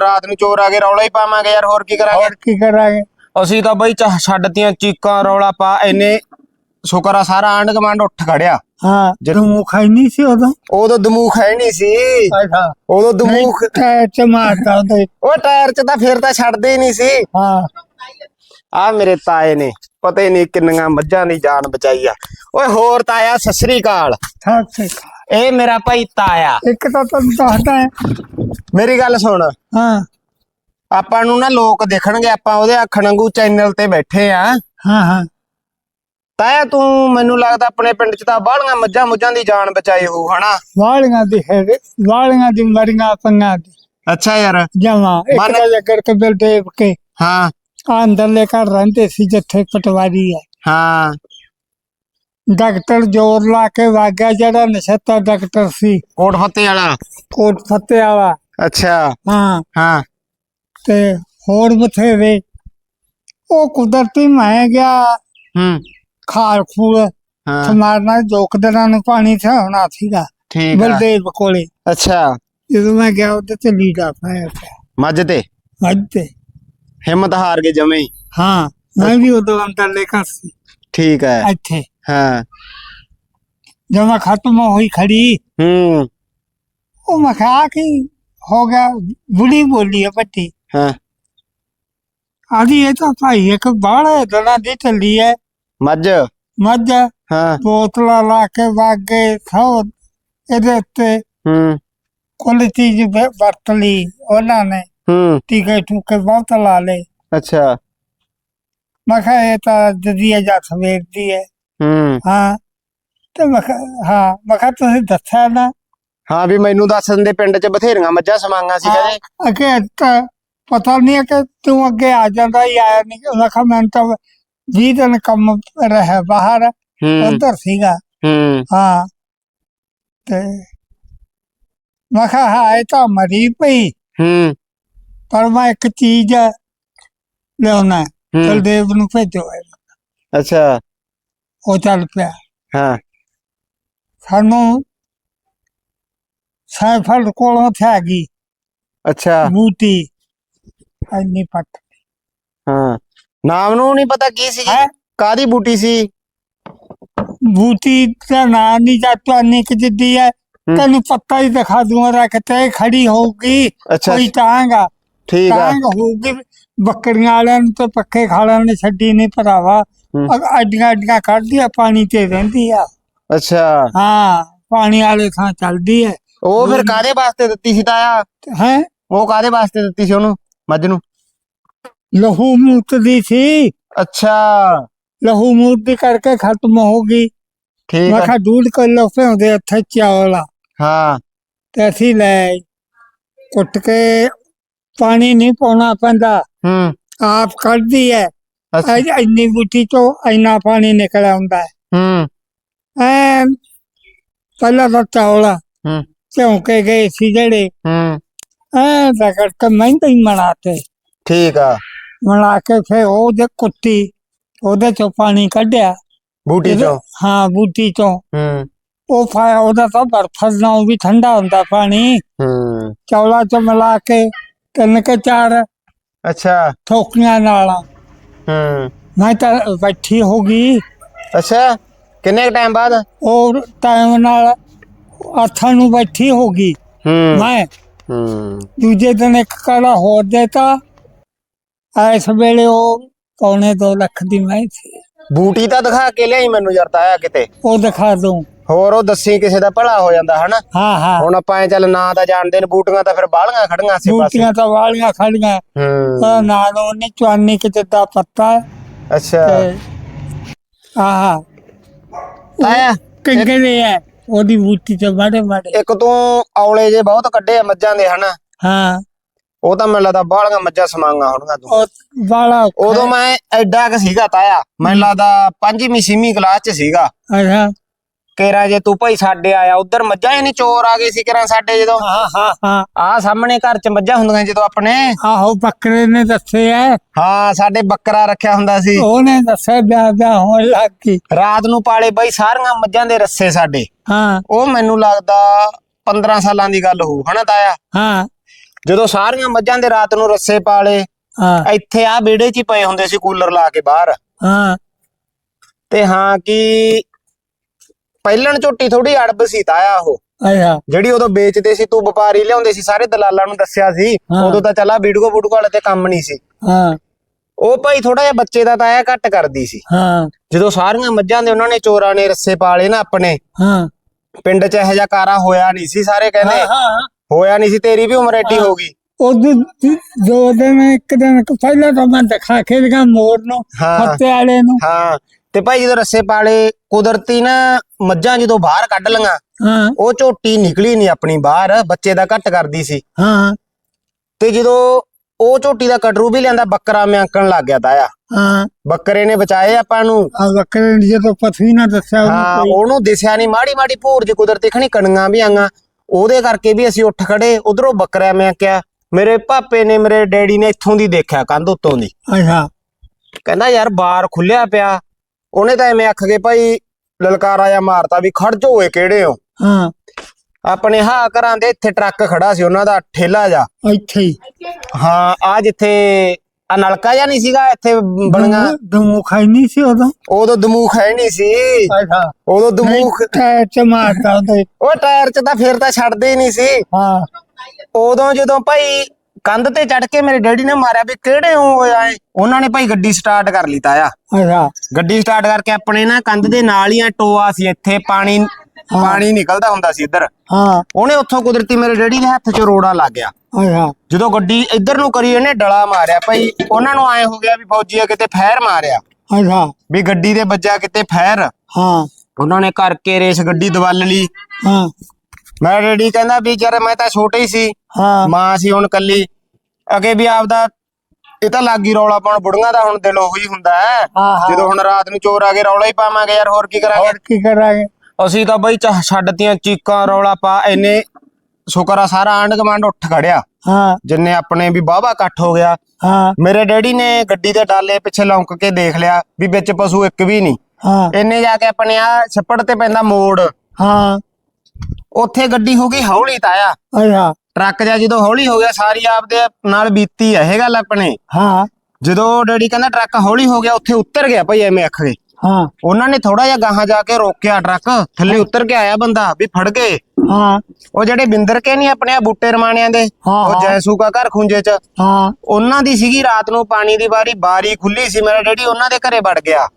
ਰਾਤ ਨੂੰ ਚੋਰ ਆ ਕੇ ਰੌਲਾ ਹੀ ਪਾਵਾਂਗੇ ਯਾਰ ਹੋਰ ਕੀ ਕਰਾਂਗੇ? ਹੋਰ ਕੀ ਕਰਾਂਗੇ? ਅਸੀਂ ਤਾਂ ਬਈ ਚ- ਛੱਡਤੀਆਂ ਚੀਕਾਂ ਰੌਲਾ ਪਾ ਇੰਨੇ ਸ਼ੁਕਰ ਆ ਸਾਰਾ ਆਂਢ ਗੁਆਂਢ ਉੱਠ ਖੜਿਆ। ਹਾਂ ਜਦੋਂ- ਮੁਖ ਹੀ ਨਹੀਂ ਸੀ ਉਦੋਂ? ਉਦੋਂ ਦਮੂਖ ਹੈ ਨਹੀਂ ਸੀ। ਅੱਛਾ। ਉਦੋਂ ਦਮੂਖ ਟਾਇਰ ਚ ਮਾਰਦਾ ਉਹਦੇ। ਉਹ ਟਾਇਰ 'ਚ ਤਾਂ ਫਿਰ ਤਾਂ ਛੱਡਦੇ ਹੀ ਨਹੀਂ ਸੀ। ਹਾਂ। ਆ ਮੇਰੇ ਤਾਏ ਨੇ ਪਤਾ ਹੀ ਨਹੀਂ ਕਿੰਨੀਆਂ ਮੱਝਾਂ ਦੀ ਜਾਨ ਬਚਾਈ ਆ। ਓਏ ਹੋਰ ਤਾਇਆ ਸਤਿ ਸ੍ਰੀ ਅਕਾਲ। ਇਹ ਮੇਰਾ ਭਾਈ ਤਾਇਆ। ਇੱਕ ਤਾਂ ਤੁਹਾਨੂੰ ਦੱਸਦਾ ਹੈ। ਮੇਰੀ ਗੱਲ ਸੁਣ। ਹਾਂ। ਆਪਾਂ ਨੂੰ ਨਾ ਲੋਕ ਦੇਖਣਗੇ ਆਪਾਂ ਉਹਦੇ ਅੱਖਣ ਵਾਂਗੂ ਚੈਨਲ ਤੇ ਬੈਠੇ ਆ। ਹਾਂ ਹਾਂ। ਤਾਇਆ ਤੂੰ ਮੈਨੂੰ ਲੱਗਦਾ ਆਪਣੇ ਪਿੰਡ 'ਚ ਤਾਂ ਬਾਹਲੀਆਂ ਮੱਝਾਂ ਮੁੱਝਾਂ ਦੀ ਜਾਨ ਬਚਾਈ ਹੋਊ ਹਨਾ? ਵਾਲੀਆਂ ਦੀ ਹੈ ਵਾਲੀਆਂ ਦੀ ਮਰੀਆਂ ਪੰਗਾ ਦੀ। ਅੱਛਾ ਯਾਰ। ਜਮਾ ਇੱਕ ਮਨ- ਦਾ ਜਗਰ ਕੇ ਬਿਲ ਦੇਵ ਕੇ ਹਾਂ। ਅੰਦਰਲੇ ਘਰ ਰਹਿੰਦੇ ਸੀ ਜਿੱਥੇ ਪਟਵਾਰੀ ਹੈ ਹਾਂ। ਡਾਕਟਰ ਜੋਰ ਲਾ ਕੇ ਵਾਗਿਆ ਜਿਹੜਾ ਨਸ਼ਤਾ ਡਾਕਟਰ ਸੀ। ਕੋਟ ਫੱਤੇ ਵਾਲਾ? ਕੋਟ ਫੱਤੇ ਵਾਲਾ। ਅੱਛਾ। ਹਾਂ। ਹਾਂ। ਤੇ ਹੋਰ ਬਥੇਰੇ। ਉਹ ਕੁਦਰਤੀ ਮੈਂ ਗਿਆ। ਹੂੰ। ਖਾਲ ਖੂਲ ਸਮਾਰਨਾ ਜੋਕ ਦਿਨਾਂ ਨੂੰ ਪਾਣੀ ਥਾਉਣਾ ਸੀਗਾ ਠੀਕ ਬਲਦੇਵ ਕੋਲੇ। ਅੱਛਾ। ਜਦੋਂ ਮੈਂ ਗਿਆ ਉਹਦੇ ਤੇ ਲੀੜਾ ਪਾਇਆ ਮੱਝ ਤੇ? ਅੱਜ ਤੇ। ਹਿੰਮਤ ਹਾਰ ਕੇ ਜਮੇ ਹੀ। ਮੈਂ ਵੀ ਉਦੋਂ ਅੰਦਰਲੇ ਘਰ ਸੀ। ਠੀਕ ਹੈ। ਇੱਥੇ। ਹਾਂ ਜਦ ਖਤਮ ਹੋਈ ਖੜੀ ਹੂੰ ਉਹ ਮੈਂ ਕਿਹਾ ਕਿ ਹੋ ਗਿਆ ਬੁੜੀ ਬੋਲੀ ਬੱਟੀ ਹਾਂ ਆਦੀ ਇਹ ਤਾਂ ਭਾਈ ਇੱਕ ਬਾਹਲਾ ਦਿਨਾਂ ਦੀ ਚੱਲੀ ਹੈ ਮੱਝ ਮੱਝ ਹਾਂ ਬੋਤਲਾਂ ਲਾ ਕੇ ਵਾਗੇ ਸੌ ਇਹਦੇ ਉੱਤੇ ਹੂੰ ਕੁੱਲ ਚੀਜ਼ ਵ- ਵਰਤ ਲਈ ਉਹਨਾਂ ਨੇ ਹੂੰ ਟੀਕੇ ਟੂਕੇ ਬਹੁਤ ਲਾ ਲਏ ਅੱਛਾ ਮੈਂ ਕਿਹਾ ਇਹ ਤਾਂ ਜਦੀਆ ਜਾ ਸਵੇਰ ਦੀ ਹੈ ਹੂੰ। ਹਾਂ। ਤੇ ਮੈਂ ਕਿਹਾ ਹਾਂ ਮੈਂ ਕਿਹਾ ਤੁਸੀਂ ਦੱਸਿਆ ਨਾ। ਹਾਂ ਵੀ ਮੈਨੂੰ ਦੱਸ ਦਿੰਦੇ ਪਿੰਡ 'ਚ ਬਥੇਰੀਆਂ ਮੱਝਾਂ ਸਮਾਂਗਾ ਸੀ ਕਹਿੰਦੇ। ਅਗੇ ਤਾਂ ਪਤਾ ਨਹੀਂ ਹੈ ਕਿ ਤੂੰ ਅੱਗੇ ਆ ਜਾਂਦਾ ਹੀ ਆਇਆ ਨਹੀਂ। ਮੈਂ ਕਿਹਾ ਮੈਂ ਤਾਂ 20 ਦਿਨ ਕੰਮ ਰਿਹਾ ਬਾਹਰ ਹੂੰ। ਉਧਰ ਸੀਗਾ। ਹੂੰ। ਹਾਂ। ਤੇ ਮੈਂ ਕਿਹਾ ਹਾਂ ਇਹ ਤਾਂ ਮਰੀ ਪਈ। ਹੂੰ। ਪਰ ਮੈਂ ਇੱਕ ਚੀਜ਼ ਲਿਆਉਣਾ। ਹੈ। ਨੂੰ ਭੇਜੋ ਇਹ। ਅੱਛਾ। ਉਹ ਚੱਲ ਪਿਆ। ਹਾਂ। ਸਾਨੂੰ ਸਾਈਫਲ ਕੋਲੋਂ ਥਾ ਗਈ। ਅੱਛਾ। ਬੂਟੀ। ਇੰਨੀ ਪੱਟ। ਹਾਂ। ਨਾਮ ਨੂੰ ਨਹੀਂ ਪਤਾ ਕੀ ਸੀ ਹੈ? ਕਾਦੀ ਬੂਟੀ ਸੀ? ਬੂਟੀ ਦਾ ਨਾਂ ਨਹੀਂ ਜਾਤਵਾ ਨਿਕ ਜਿੱਦੀ ਹੈ। ਹੂੰ। ਤੈਨੂੰ ਪੱਤਾ ਹੀ ਦਿਖਾ ਦੂੰਗਾ ਕਿ ਤੇ ਖੜੀ ਹੋਊਗੀ। ਅੱਛਾ। ਕੋਈ ਟਾਂਗਾ ਠੀਕ ਆ। ਟਾਂਗ ਹੋਊਗੀ ਬੱਕਰੀਆਂ ਵਾਲਿਆਂ ਨੂੰ ਤੇ ਪੱਕੇ ਖਾਲਾਂ ਨੇ ਛੱਡੀ ਨਹੀਂ ਭਰਾਵਾ। ਅੱਡੀਆਂ ਅੱਡੀਆਂ ਕੱਢਦੀ ਆ ਪਾਣੀ ਤੇ ਰਹਿੰਦੀ ਆ। ਅੱਛਾ। ਹਾਂ ਪਾਣੀ ਵਾਲੇ ਥਾਂ ਚੱਲਦੀ ਹੈ ਉਹ ਫਿਰ ਕਾਦੇ ਵਾਸਤੇ ਦਿੱਤੀ ਸੀ ਤਾਇਆ? ਹੈ? ਉਹ ਕਾਦੇ ਵਾਸਤੇ ਦਿੱਤੀ ਸੀ ਉਹਨੂੰ? ਮੱਝ ਨੂੰ? ਲਹੂ ਮੂਤਦੀ ਸੀ। ਅੱਛਾ। ਲਹੂ ਮੂਤਦੀ ਕਰਕੇ ਖਤਮ ਹੋ ਗਈ। ਠੀਕ ਮੈਂ ਆ। ਕਿਹਾ ਡੂਢ ਕਿਲੋ ਭਿਉਂਦੇ ਉੱਥੇ ਚਾਵਲਾ ਹਾਂ। ਤੇ ਅਸੀਂ ਲੈ। ਕੁੱਟ ਕੇ ਪਾਣੀ ਨਹੀਂ ਪਾਉਣਾ ਪੈਂਦਾ। ਹੂੰ। ਆਪ ਕੱਢਦੀ ਹੈ ਅੱਛਾ ਐ- ਇੰਨੀ ਬੂਟੀ ਤੋਂ ਇੰਨਾ ਪਾਣੀ ਨਿਕਲ ਆਉਂਦਾ ਹੈ ਹੂੰ ਐ ਪਹਿਲਾਂ ਤਾਂ ਚੌਲਾ ਹੂੰ ਝੌਂਕੇ ਗਏ ਸੀ ਜਿਹੜੇ ਹੂੰ ਐ ਰਗੜ ਕੇ ਮਹਿੰਦੇ ਹੀ ਮਨਾਤੇ ਠੀਕ ਆ ਮਨਾ ਕੇ ਫਿਰ ਉਹ ਜੇ ਕੁੱਤੀ ਉਹਦੇ ਚੋਂ ਪਾਣੀ ਕੱਢਿਆ ਬੂਟੀ ਇਹਦੇ- ਚੋਂ ਹਾਂ ਬੂਟੀ ਤੋਂ ਹੂੰ ਉਹ ਫਾਇਆ ਉਹਦਾ ਤਾਂ ਬਰਫ ਨਾਲੋਂ ਵੀ ਠੰਡਾ ਹੁੰਦਾ ਪਾਣੀ ਹੂੰ ਚੌਲਾ ਚ ਮਿਲਾ ਕੇ ਤਿੰਨ ਕੇ ਚਾਰ ਅੱਛਾ ਠੋਕੀਆਂ ਨਾਲ ਹੂੰ। ਮੈਂ ਤਾਂ ਬੈਠੀ ਹੋ ਗਈ। ਅੱਛਾ ਕਿੰਨੇ ਟਾਈਮ ਬਾਅਦ? ਉਹ ਟਾਈਮ ਨਾਲ ਆਥਾਂ ਨੂੰ ਬੈਠੀ ਹੋ ਗਈ। ਹੂੰ। ਮੈਂ ਹੂੰ। ਦੂਜੇ ਦਿਨ ਇੱਕ ਕਾਲਾ ਹੋਰ ਦੇਤਾ। ਇਸ ਵੇਲੇ ਉਹ ਪੌਣੇ 2 ਲੱਖ ਦੀ ਮੈਂ ਸੀ। ਬੂਟੀ ਤਾਂ ਦਿਖਾ ਕੇ ਲਿਆਈ ਮੈਨੂੰ ਯਾਰ ਤਾਇਆ ਕਿਤੇ। ਉਹ ਦਿਖਾ ਦੂੰ ਹੋਰ ਉਹ ਦੱਸੀ ਕਿਸੇ ਦਾ ਭਲਾ ਹੋ ਜਾਂਦਾ ਹਨਾ? ਹਾਂ ਹਾਂ। ਹੁਣ ਆਪਾਂ ਐ ਚੱਲ ਨਾਂ ਤਾਂ ਜਾਣਦੇ ਨੇ ਬੂਟੀਆਂ ਤਾਂ ਫਿਰ ਬਾਹਲੀਆਂ ਖੜੀਆਂ ਸੀ ਪਾਸੇ ਬੂਟੀਆਂ ਤਾਂ ਵਾਲੀਆਂ ਖੜੀਆਂ। ਹੂੰ। ਨਾਲ ਉਹਨੇ ਚਵਾਨੀ ਕਿ ਜਿੱਦਾਂ ਪੱਤਾ ਹੈ। ਅੱਛਾ। ਆਹ। ਤਾਇਆ ਕਿੰਗੇ ਦੇ ਹੈ। ਉਹਦੀ ਬੂਟੀ ਤੇ ਬੜੇ ਬੜੇ ਇੱਕ ਤੂੰ ਔਲੇ ਜੇ ਬਹੁਤ ਕੱਢੇ ਆ ਮੱਝਾਂ ਦੇ ਹਨਾ? ਹਾਂ। ਉਹ ਤਾਂ ਮੈਨੂੰ ਲੱਗਦਾ ਬਾਹਲੀਆਂ ਮੱਝਾਂ ਸਮਾਂਗਾ ਹੋਣਗੀਆਂ ਤੂੰ। ਉਹ ਬਾਲਾ ਉਦੋਂ ਮੈਂ ਐਡਾ ਕ ਸੀਗਾ ਤਾਇਆ। ਮੈਨੂੰ ਲੱਗਦਾ ਪੰਜਵੀਂ ਛੇਵੀਂ ਕਲਾਸ ਚ ਸੀਗਾ। ਅੱਛਾ। ਕੇਰਾ ਜੇ ਤੂੰ ਭਾਈ ਸਾਡੇ ਆਇਆ ਉਧਰ ਮੱਝਾਂ ਹੀ ਨਹੀਂ ਚੋਰ ਆ ਗਏ ਸੀ ਕੇਰਾ ਸਾਡੇ ਜਦੋਂ। ਹਾਂ ਹਾਂ ਹਾਂ। ਆਹ ਸਾਹਮਣੇ ਘਰ ਚ ਮੱਝਾਂ ਹੁੰਦੀਆਂ ਜਦੋਂ ਆਪਣੇ। ਆਹੋ ਬੱਕਰੇ ਨੇ ਦੱਸੇ ਹੈ। ਹਾਂ ਸਾਡੇ ਬੱਕਰਾ ਰੱਖਿਆ ਹੁੰਦਾ ਸੀ। ਉਹਨੇ ਦੱਸਿਆ ਵਿਆਹ ਵਿਆਹ ਹੋਣ ਲੱਗ ਗਈ। ਰਾਤ ਨੂੰ ਪਾਲੇ ਬਾਈ ਸਾਰੀਆਂ ਮੱਝਾਂ ਦੇ ਰੱਸੇ ਸਾਡੇ। ਹਾਂ। ਉਹ ਮੈਨੂੰ ਲੱਗਦਾ 15 ਸਾਲਾਂ ਦੀ ਗੱਲ ਹੋਊ ਹਨਾ ਤਾਇਆ? ਹਾਂ। ਜਦੋਂ ਸਾਰੀਆਂ ਮੱਝਾਂ ਦੇ ਰਾਤ ਨੂੰ ਰੱਸੇ ਪਾਲੇ ਹਾਂ। ਇੱਥੇ ਆ ਵਿਹੜੇ 'ਚ ਹੀ ਪਏ ਹੁੰਦੇ ਸੀ ਕੂਲਰ ਲਾ ਕੇ ਬਾਹਰ। ਹਾਂ। ਤੇ ਹਾਂ ਕਿ ਪਹਿਲਣ ਝੋਟੀ ਥੋੜੀ ਅੜਬ ਸੀ ਤਾਇਆ ਉਹ। ਅੱਛਾ ਜਿਹੜੀ ਉਦੋਂ ਵੇਚਦੇ ਸੀ ਤੂੰ ਵਪਾਰੀ ਲਿਆਉਂਦੇ ਸੀ ਸਾਰੇ ਦਲਾਲਾਂ ਨੂੰ ਦੱਸਿਆ ਸੀ। ਉਦੋਂ ਤਾਂ ਚੱਲਾ ਵੀਡੀਓ ਬੁੜਕੋ ਵਾਲੇ ਤੇ ਕੰਮ ਨਹੀਂ ਸੀ। ਹਾਂ। ਉਹ ਭਾਈ ਥੋੜਾ ਜਿਹਾ ਬੱਚੇ ਦਾ ਤਾਇਆ ਘੱਟ ਕਰਦੀ ਸੀ। ਹਾਂ। ਜਦੋਂ ਸਾਰੀਆਂ ਮੱਝਾਂ ਦੇ ਉਹਨਾਂ ਨੇ ਚੋਰਾਂ ਨੇ ਰੱਸੇ ਪਾਲੇ ਨਾ ਆਪਣੇ ਹਾਂ। ਪਿੰਡ 'ਚ ਇਹੋ ਜਿਹਾ ਕਾਰਾ ਹੋਇਆ ਨਹੀਂ ਸੀ ਸਾਰੇ ਕਹਿੰਦੇ। ਹਾਂ ਹੋਇਆ ਨਹੀਂ ਸੀ ਤੇਰੀ ਵੀ ਉਮਰ ਐਡੀ ਹੋ। ਗਈ। ਉਦੋਂ ਦੀ- ਦੋ ਦਿਨ ਇੱਕ ਦਿਨ ਪਹਿਲਾਂ ਤਾਂ ਮੈਂ ਦਿਖਾ ਕੇ ਲਗਾ ਮੋੜ ਨੂੰ। ਫੱਤੇ ਵਾਲੇ ਨੂੰ। ਹਾਂ। ਤੇ ਭਾਈ ਜਦੋਂ ਰੱਸੇ ਪਾਲੇ ਕੁਦਰਤੀ ਨਾ ਮੱਝਾਂ ਜਦੋਂ ਬਾਹਰ ਕੱਢ ਲੀਆਂ ਹਾਂ। ਉਹ ਝੋਟੀ ਨਿਕਲੀ ਨਹੀਂ ਆਪਣੀ ਬਾਹਰ ਬੱਚੇ ਦਾ ਘੱਟ ਕਰਦੀ ਸੀ। ਹਾਂ। ਤੇ ਜਦੋਂ ਉਹ ਝੋਟੀ ਦਾ ਕਟਰੂ ਵੀ ਲਿਆਂਦਾ ਬੱਕਰਾ ਮਿਆਂਕਣ ਲੱਗ ਗਿਆ ਤਾਇਆ। ਹਾਂ। ਬੱਕਰੇ ਨੇ ਬਚਾਏ ਆਪਾਂ ਨੂੰ। ਆ ਬੱਕਰੇ ਨੇ ਜਦੋਂ ਪਥਵੀ ਨਾ ਦੱਸਿਆ ਉਹਨੂੰ ਹਾਂ ਉਹਨੂੰ ਦਿਸਿਆ ਨਹੀਂ ਮਾੜੀ ਮਾੜੀ ਭੂਰ ਜੀ ਕੁਦਰਤੀ ਖਣੀ ਕਣੀਆਂ ਵੀ ਆਈਆਂ। ਉਹਦੇ ਕਰਕੇ ਵੀ ਅਸੀਂ ਉੱਠ ਖੜੇ ਉਧਰੋਂ ਬੱਕਰਾ ਮਿਆਂਕਿਆ। ਮੇਰੇ ਪਾਪੇ ਨੇ ਮੇਰੇ ਡੈਡੀ ਨੇ ਇੱਥੋਂ ਦੀ ਦੇਖਿਆ ਕੰਧ ਉੱਤੋਂ ਦੀ। ਅੱਛਾ। ਕਹਿੰਦਾ ਯਾਰ ਬਾਰ ਖੁੱਲਿਆ ਪਿਆ। ਉਹਨੇ ਤਾਂ ਐਵੇਂ ਅੱਖ ਕੇ ਭਾਈ ਲਲਕਾਰਾ ਜਾਂ ਮਾਰਤਾ ਵੀ ਖੜ ਜੋ ਓਏ ਕਿਹੜੇ ਹੋ? ਹਾਂ। ਆਪਣੇ ਹਾਂ ਘਰਾਂ ਦੇ ਇੱਥੇ ਟਰੱਕ ਖੜਾ ਸੀ ਉਹਨਾਂ ਦਾ ਠੇਲਾ ਜਾ ਇੱਥੇ ਹੀ। ਹਾਂ ਆ ਜਿੱਥੇ ਆ ਨਲਕਾ ਜਾਂ ਨਹੀਂ ਸੀਗਾ ਇੱਥੇ ਬਣੀਆਂ ਦਮੂ ਖਾਈ ਨਹੀਂ ਸੀ ਉਦੋਂ। ਉਦੋਂ ਦਮੂਖ ਹੈ ਨਹੀਂ ਸੀ। ਅੱਛਾ। ਉਦੋਂ ਦਮੂਖ ਟਾਇਰ ਚ ਮਾਰਦਾ ਉਹ ਟਾਇਰ 'ਚ ਤਾਂ ਫੇਰ ਤਾਂ ਛੱਡਦੇ ਹੀ ਨਹੀਂ ਸੀ। ਹਾਂ। ਉਦੋਂ ਜਦੋਂ ਭਾਈ ਕੰਧ ਤੇ ਚੜ ਕੇ ਮੇਰੇ ਡੈਡੀ ਨੇ ਮਾਰਿਆ ਵੀ ਕਿਹੜੇ ਹੋ ਆਏ? ਉਹਨਾਂ ਨੇ ਭਾਈ ਗੱਡੀ ਸਟਾਰਟ ਕਰ ਲਈ ਤਾਇਆ। ਅੱਛਾ। ਗੱਡੀ ਸਟਾਰਟ ਕਰਕੇ ਆਪਣੇ ਨਾ ਕੰਧ ਦੇ ਨਾਲ ਹੀ ਆ ਟੋਆ ਸੀ ਇੱਥੇ ਪਾਣੀ ਪਾਣੀ ਨਿਕਲਦਾ ਹੁੰਦਾ ਸੀ ਇੱਧਰ। ਹਾਂ। ਉਹਨੇ ਉੱਥੋਂ ਕੁਦਰਤੀ ਮੇਰੇ ਡੈਡੀ ਦੇ ਹੱਥ 'ਚ ਰੋੜਾ ਲੱਗ ਗਿਆ। ਅੱਛਾ। ਜਦੋਂ ਗੱਡੀ ਇੱਧਰ ਨੂੰ ਕਰੀ ਇਹਨੇ ਡਲਾ ਮਾਰਿਆ। ਭਾਈ ਉਹਨਾਂ ਨੂੰ ਐ ਹੋ ਗਿਆ ਵੀ ਫੌਜੀ ਆ ਕਿਤੇ ਫੈਰ ਮਾਰਿਆ। ਅੱਛਾ। ਵੀ ਗੱਡੀ ਦੇ ਵੱਜਾ ਕਿਤੇ ਫੈਰ। ਹਾਂ। ਉਹਨਾਂ ਨੇ ਕਰਕੇ ਰੇਸ ਗੱਡੀ ਦਵਲ ਲਈ। ਹਾਂ। ਮੈਂ ਡੈਡੀ ਕਹਿੰਦਾ ਵੀ ਜਰ ਮੈਂ ਤਾਂ ਛੋਟੇ ਹੀ ਸੀ। ਹਾਂ। ਮਾਂ ਸੀ ਹੁਣ ਕੱਲੀ। ਅਗੇ ਵੀ ਆਪਦਾ ਇਹ ਤਾਂ ਲੱਗੀ ਰੌਲਾ ਪਾਉਣ ਬੁੜੀਆਂ ਦਾ ਹੁਣ ਦਿਲ ਉਹੀ ਹੁੰਦਾ ਹੈ। ਜਦੋਂ ਹੁਣ ਰਾਤ ਨੂੰ ਚੋਰ ਆ ਕੇ ਰੌਲਾ ਹੀ ਪਾਵਾਂਗੇ ਯਾਰ ਹੋਰ ਕੀ ਕਰਾਂਗੇ? ਹੋਰ ਕੀ ਕਰਾਂਗੇ? ਅਸੀਂ ਤਾਂ ਬਈ ਚ- ਛੱਡਤੀਆਂ ਚੀਕਾਂ ਰੌਲਾ ਪਾ ਇੰਨੇ ਸ਼ੁਕਰ ਆ ਸਾਰਾ ਆਂਢ ਗੁਆਂਢ ਉੱਠ ਖੜਿਆ। ਹਾਂ। ਜਿੰਨੇ ਆਪਣੇ ਵੀ ਬਾਬਾ ਇਕੱਠ ਹੋ ਗਿਆ। ਹਾਂ। ਮੇਰੇ ਡੈਡੀ ਨੇ ਗੱਡੀ ਦੇ ਡਾਲੇ ਪਿੱਛੇ ਲੌਂਕ ਕੇ ਦੇਖ ਲਿਆ ਵੀ ਵਿੱਚ ਪਸ਼ੂ ਇੱਕ ਵੀ ਨਹੀਂ। ਹਾਂ। ਇੰਨੇ ਜਾ ਕੇ ਆਪਣੇ ਆ ਛੱਪੜ ਤੇ ਪੈਂਦਾ ਮੋੜ। ਹਾਂ। ਉੱਥੇ ਗੱਡੀ ਹੋ ਗਈ ਹੌਲੀ ਤਾਇਆ। ਅੱਛਾ। ਟਰੱਕ ਜਿਹਾ ਜਦੋਂ ਹੌਲੀ ਹੋ ਗਿਆ ਸਾਰੀ ਆਪਦੇ ਨਾਲ ਬੀਤੀ ਆ ਇਹ ਗੱਲ ਆਪਣੇ। ਹਾਂ। ਜਦੋਂ ਡੈਡੀ ਕਹਿੰਦਾ ਟਰੱਕ ਹੌਲੀ ਹੋ ਗਿਆ ਉੱਥੇ ਉਤਰ ਗਿਆ ਭਾਈ ਐਵੇਂ ਅੱਖ ਗਏ ਹਾਂ। ਉਹਨਾਂ ਨੇ ਥੋੜਾ ਜਿਹਾ ਗਾਹਾਂ ਜਾ ਕੇ ਰੋਕਿਆ ਟਰੱਕ ਥੱਲੇ ਉਤਰ ਕੇ ਆਇਆ ਬੰਦਾ ਵੀ ਫੜ ਗਏ ਹਾਂ। ਉਹ ਜਿਹੜੇ ਬਿੰਦਰ ਕੇ ਨਹੀਂ ਆਪਣੇ ਆ ਬੂਟੇ ਰਮਾਣਿਆਂ ਦੇ ਉਹ। ਜੈਸੂ ਕਾ ਘਰ ਖੁੰਝੇ ਚ। ਹਾਂ। ਉਹਨਾਂ ਦੀ ਸੀਗੀ ਰਾਤ ਨੂੰ ਪਾਣੀ ਦੀ ਵਾਰੀ ਬਾਰੀ ਖੁੱਲੀ ਸੀ ਮੇਰਾ ਡੈਡੀ ਉਹਨਾਂ ਦੇ ਘਰੇ ਵੜ ਗਿਆ।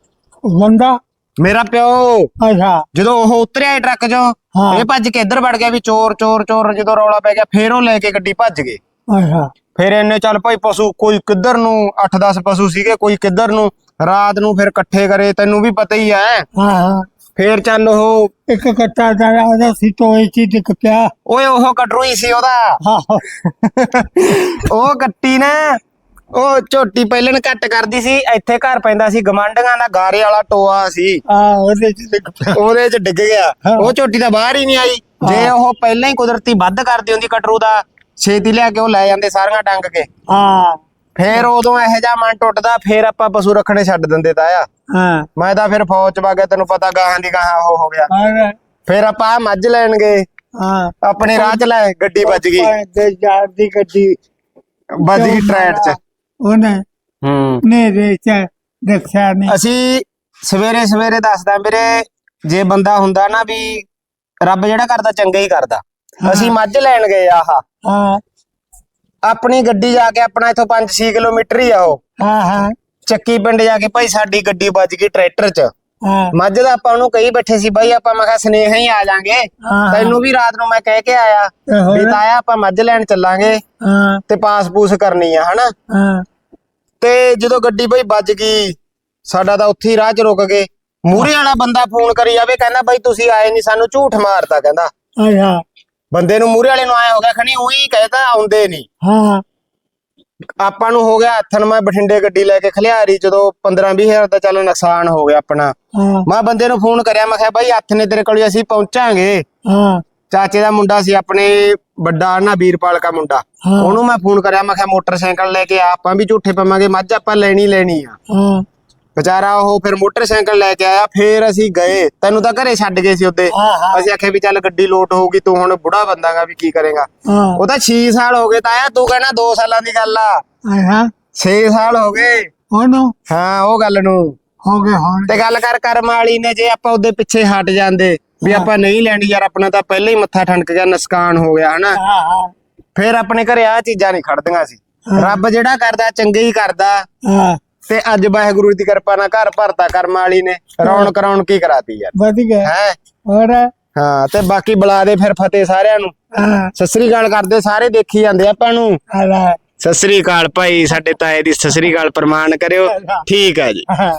ਬੰਦਾ ਮੇਰਾ ਪਿਓ। ਅੱਛਾ। ਜਦੋਂ ਉਹ ਉਤਰਿਆ ਇਹ ਟਰੱਕ ਚੋਂ ਹਾਂ। ਇਹ ਭੱਜ ਕੇ ਇੱਧਰ ਵੜ ਗਿਆ ਵੀ ਚੋਰ ਚੋਰ ਚੋਰ ਜਦੋਂ ਰੌਲਾ ਪੈ ਗਿਆ ਫੇਰ ਉਹ ਲੈ ਕੇ ਗੱਡੀ ਭੱਜ ਗਏ। ਅੱਛਾ। ਫਿਰ ਇਹਨੇ ਚੱਲ ਭਾਈ ਪਸ਼ੂ ਕੋਈ ਕਿੱਧਰ ਨੂੰ 8-10 ਪਸ਼ੂ ਸੀਗੇ ਕੋਈ ਕਿੱਧਰ ਨੂੰ ਰਾਤ ਨੂੰ ਫਿਰ ਇਕੱਠੇ ਕਰੇ ਤੈਨੂੰ ਵੀ ਪਤਾ ਹੀ ਐ ਹਾਂ। ਹਾਂ ਫੇਰ ਚੱਲ ਉਹ ਇੱਕ ਕੱਟਾ ਦਾ ਉਹਦਾ ਸੀ ਤੋਏ ਚ ਦਿਖ ਪਿਆ। ਓਏ ਉਹ ਕਟਰੂ ਹੀ ਸੀ ਉਹਦਾ। ਹਾਂ। ਉਹ ਕੱਟੀ ਨਾ ਉਹ ਝੋਟੀ ਪਹਿਲਣ ਘੱਟ ਕਰਦੀ ਸੀ ਇੱਥੇ ਘਰ ਪੈਂਦਾ ਸੀ ਗਮਾਂਡੀਆਂ ਦਾ ਗਾਰੇ ਵਾਲਾ ਟੋਆ ਸੀ। ਆ ਉਹਦੇ ਚ ਦਿਖ ਪਿਆ। ਉਹਦੇ ਚ ਡਿੱਗ ਗਿਆ। ਉਹ ਝੋਟੀ ਤਾਂ ਬਾਹਰ ਹੀ ਨਹੀਂ ਆਈ। ਜੇ ਉਹ ਪਹਿਲਾਂ ਹੀ ਕੁਦਰਤੀ ਵੱਧ ਕਰਦੀ ਹੁੰਦੀ ਕਟਰੂ ਦਾ ਛੇਤੀ ਲਿਆ ਕੇ ਉਹ ਲੈ ਜਾਂਦੇ ਸਾਰੀਆਂ ਟੰਗ ਕੇ। ਹਾਂ। ਫੇਰ ਉਦੋਂ ਇਹੋ ਜਿਹਾ ਮਨ ਟੁੱਟਦਾ ਫੇਰ ਆਪਾਂ ਪਸ਼ੂ ਰੱਖਣੇ ਛੱਡ ਦਿੰਦੇ ਤਾਇਆ। ਹਾਂ। ਮੈਂ ਤਾਂ ਫਿਰ ਫੌਜ ਚ ਵਗ ਗਿਆ ਤੈਨੂੰ ਪਤਾ ਗਾਹਾਂ ਦੀ ਗਾਹਾਂ ਉਹ ਹੋ ਗਿਆ। ਹਾਂ ਫਿਰ ਆਪਾਂ ਆਹ ਮੱਝ ਲੈਣ ਗਏ। ਹਾਂ। ਆਪਣੇ ਰਾਹ ਚ ਲੈ ਗੱਡੀ ਵੱਜ ਗਈ। ਦੇ ਯਾਰ ਦੀ ਗੱਡੀ। ਵੱਜ ਗਈ ਟਰੈਟ ਚ। ਉਹਨੇ ਹੂੰ। ਨੇਰੇ ਚ ਦੇਖਿਆ ਨਹੀਂ ਅਸੀਂ ਸਵੇਰੇ ਸਵੇਰੇ ਦੱਸਦਾ ਵੀਰੇ ਜੇ ਬੰਦਾ ਹੁੰਦਾ ਨਾ ਵੀ ਰੱਬ ਜਿਹੜਾ ਕਰਦਾ ਚੰਗਾ ਹੀ ਕਰਦਾ। ਅਸੀਂ ਮੱਝ ਲੈਣ ਗਏ ਆਹ। ਹਾਂ। ਆਪਣੀ ਗੱਡੀ ਜਾ ਕੇ ਆਪਣਾ ਇਥੋਂ 5-6 ਕਿਲੋਮੀਟਰ ਹੀ ਆ ਉਹ। ਹਾਂ ਹਾਂ। ਚੱਕੀ ਪਿੰਡ ਜਾ ਕੇ ਭਾਈ ਸਾਡੀ ਗੱਡੀ ਵੱਜ ਗਈ ਟਰੈਕਟਰ 'ਚ। ਹਾਂ। ਮੱਝ ਦਾ ਆਪਾਂ ਉਹਨੂੰ ਕਹੀ ਬੈਠੇ ਸੀ ਬਾਈ ਆਪਾਂ ਮੈਂ ਕਿਹਾ ਸਨੇਹਾ ਹੀ ਆ ਜਾਾਂਗੇ। ਹਾਂ। ਤੈਨੂੰ ਵੀ ਰਾਤ ਨੂੰ ਮੈਂ ਕਹਿ ਕੇ ਆਇਆ ਤੇ ਹੋਰ? ਵੀ ਤਾਇਆ ਆਪਾਂ ਮੱਝ ਲੈਣ ਚੱਲਾਂਗੇ ਹਾਂ। ਤੇ ਪਾਸ ਪੂਸ ਕਰਨੀ ਆ ਹਨਾ? ਹਾਂ। ਤੇ ਜਦੋਂ ਗੱਡੀ ਬਈ ਵੱਜ ਗਈ ਸਾਡਾ ਤਾਂ ਉੱਥੇ ਹੀ ਰਾਹ 'ਚ ਰੁਕ ਗਏ। ਮੂਹਰੇ ਵਾਲਾ ਬੰਦਾ ਫੋਨ ਕਰੀ ਜਾਵੇ ਕਹਿੰਦਾ ਬਾਈ ਤੁਸੀਂ ਆਏ ਨਹੀਂ ਸਾਨੂੰ ਝੂਠ ਮਾਰਤਾ ਕਹਿੰਦਾ। ਅੱਛਾ। ਬੰਦੇ ਨੂੰ ਮੂਹਰੇ ਵਾਲੇ ਨੂੰ ਆਇਆ ਹੋ ਗਿਆ ਖਣੀ ਉਹੀ ਕਹਿੰਦਾ ਆਉਂਦੇ ਨਹੀਂ ਹਾਂ। ਆਪਾਂ ਨੂੰ ਹੋ ਗਿਆ ਹੱਥਨ ਮੈਂ ਬਠਿੰਡੇ ਗੱਡੀ ਲੈ ਕੇ ਖਲਿਆਰੀ ਜਦੋਂ 15 20 ਹਜ਼ਾਰ ਦਾ ਚੱਲ ਨੁਕਸਾਨ ਹੋ ਗਿਆ ਆਪਣਾ। ਹਾਂ। ਮੈਂ ਬੰਦੇ ਨੂੰ ਫੋਨ ਕਰਿਆ ਮੈਂ ਕਿਹਾ ਬਾਈ ਹੱਥ ਨੇ ਤੇਰੇ ਕੋਲ ਅਸੀਂ ਪਹੁੰਚਾਂਗੇ। ਹਾਂ। ਚਾਚੇ ਦਾ ਮੁੰਡਾ ਸੀ ਆਪਣੇ ਵੱਡਾ ਨਾ ਵੀਰਪਾਲ ਦਾ ਮੁੰਡਾ। ਹਾਂ। ਉਹਨੂੰ ਮੈਂ ਫੋਨ ਕਰਿਆ ਮੈਂ ਕਿਹਾ ਮੋਟਰਸਾਈਕਲ ਲੈ ਕੇ ਆ ਆਪਾਂ ਵੀ ਝੂਠੇ ਪਵਾਂਗੇ ਮੱਝ ਆਪਾਂ ਲੈਣੀ ਲੈਣੀ ਆ। ਹਾਂ। ਵਿਚਾਰਾ ਉਹ ਫਿਰ ਮੋਟਰਸਾਈਕਲ ਲੈ ਕੇ ਆਇਆ ਫੇਰ ਅਸੀਂ ਗਏ। ਤੈਨੂੰ ਤਾਂ ਘਰੇ ਛੱਡ ਗਏ ਸੀ ਹਾਂ ਹਾਂ। ਅਸੀਂ ਆਖਿਆ ਵੀ ਚੱਲ ਗੱਡੀ ਲੋਟ ਹੋਊਗੀ ਤੂੰ ਹੁਣ ਬੁੜਾ ਬੰਦਾਗਾ ਵੀ ਕੀ ਕਰੇਗਾ। ਹਾਂ। ਉਹ ਤਾਂ 6 ਸਾਲ ਹੋ ਗਏ ਤਾਇਆ ਤੂੰ ਕਹਿਣਾ 2 ਸਾਲਾਂ ਦੀ ਗੱਲ ਆ। ਹਾਂ। 6 ਸਾਲ ਹੋ ਗਏ। ਉਹਨੂੰ ਹਾਂ ਉਹ ਗੱਲ ਨੂੰ। ਹੋ ਗਏ ਹੁਣ? ਤੇ ਗੱਲ ਕਰ ਕਰਮ ਵਾਲੀ ਨੇ ਜੇ ਆਪਾਂ ਉਹਦੇ ਪਿੱਛੇ ਹਟ ਜਾਂਦੇ ਵੀ ਆਪਾਂ ਨਹੀਂ ਲੈਣੀ ਯਾਰ ਆਪਣਾ ਤਾਂ ਪਹਿਲਾਂ ਹੀ ਮੱਥਾ ਠਣਕ ਗਿਆ ਨੁਕਸਾਨ ਹੋ ਗਿਆ ਹਨਾ? ਹਾਂ ਹਾਂ। ਫੇਰ ਆਪਣੇ ਘਰੇ ਆ ਚੀਜ਼ਾਂ ਨਹੀਂ ਖੜਦੀਆਂ ਸੀ। ਰੱਬ ਜਿਹੜਾ ਕਰਦਾ ਚੰਗੇ ਹੀ ਕਰਦਾ। ਹਾਂ। ਤੇ ਅੱਜ ਵਾਹਿਗੁਰੂ ਦੀ ਕਿਰਪਾ ਨਾਲ ਘਰ ਭਰਤਾ ਕਰਮ ਵਾਲੀ ਨੇ। ਰੌਣਕ ਰੌਣਕ ਹੀ ਕਰਾਤੀ ਯਾਰ। ਵਧੀਆ। ਹੈ? ਹੋਰ? ਹਾਂ ਤੇ ਬਾਕੀ ਬੁਲਾ ਦੇ ਫਿਰ ਫਤਿਹ ਸਾਰਿਆਂ ਨੂੰ। ਹਾਂ। ਸਤਿ ਸ੍ਰੀ ਅਕਾਲ ਕਰਦੇ ਸਾਰੇ ਦੇਖੀ ਜਾਂਦੇ ਆਪਾਂ ਨੂੰ। ਹਲਾ ਸਤਿ ਸ੍ਰੀ ਅਕਾਲ ਭਾਈ ਸਾਡੇ ਤਾਏ ਦੀ ਸਤਿ ਸ੍ਰੀ ਅਕਾਲ ਪ੍ਰਮਾਣ ਕਰਿਓ। ਠੀਕ ਹੈ ਜੀ। ਹਾਂ।